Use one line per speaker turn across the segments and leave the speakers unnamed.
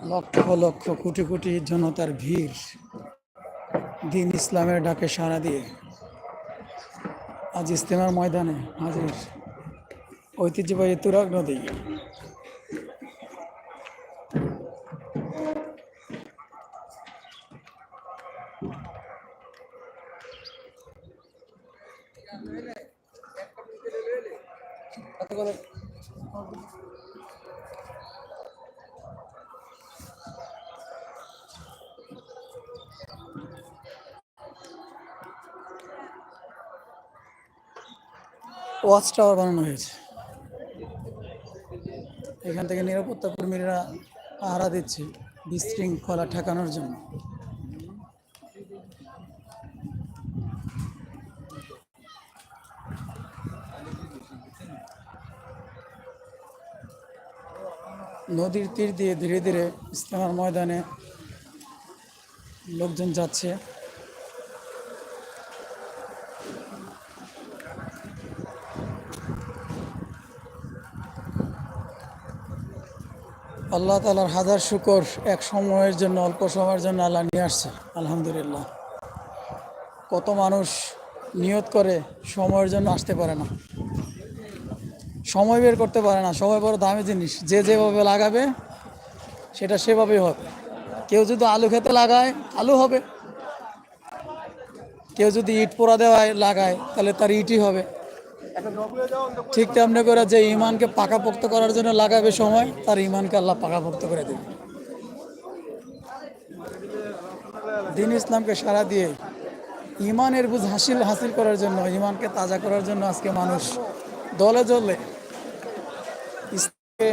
লক্ষ লক্ষ, কোটি কোটি জনতার ভিড় দিন ইসলামের ডাকে সাড়া দিয়ে। আজ ইস্তেমার ময়দানে হাজির ঐতিহ্যবাহী তুরাগ নদী। ওয়াচ টাওয়ার বানানো হয়েছে। এখান থেকে নিরাপত্তা কর্মীরা পাহারা দিচ্ছে বিশৃঙ্খলা ঠেকানোর জন্য। নদীর তীর দিয়ে ধীরে ধীরে ইস্তেমার ময়দানে লোকজন যাচ্ছে। আল্লাহ তালার হাজার শুকর, এক সময়ের জন্য, অল্প সময়ের জন্য আল্লাহ নিয়ে আসছে। আলহামদুলিল্লাহ। কত মানুষ নিয়ত করে সময়ের জন্য আসতে পারে না। সময় বের করতে পারে না। সময় বড় দামি জিনিস। যে যেভাবে লাগাবে, সেটা সেভাবেই হবে। কেউ যদি আলু খেতে লাগায়, আলু হবে। কেউ যদি ইট পোড়া দেওয়ায় লাগায়, তাহলে তার ইটই হবে। ঠিক তেমনি করে যে ইমানকে পাকাপোক্ত করার জন্য লাগাবে সময়, তার ইমানকে আল্লাহ পাকাপোক্ত করে দেবে। দিন ইসলামকে সারা দিয়ে ইমানের বুঝ হাসিল হাসিল করার জন্য, ইমানকে তাজা করার জন্য আজকে মানুষ দলে ইসলামকে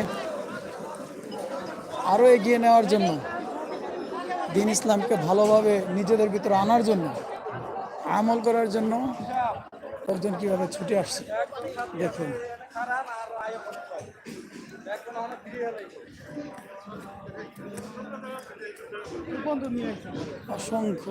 আরও এগিয়ে নেওয়ার জন্য, দিন ইসলামকে ভালোভাবে নিজেদের ভিতরে আনার জন্য, আমল করার জন্য লোকজন কিভাবে ছুটে আসছে দেখুন অসংখ্য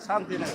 শান্তি নাই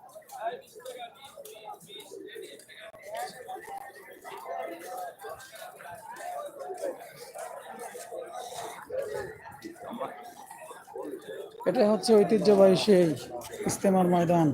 এটা হচ্ছে ঐতিহ্যবাহী সেই ইস্তেমার ময়দান।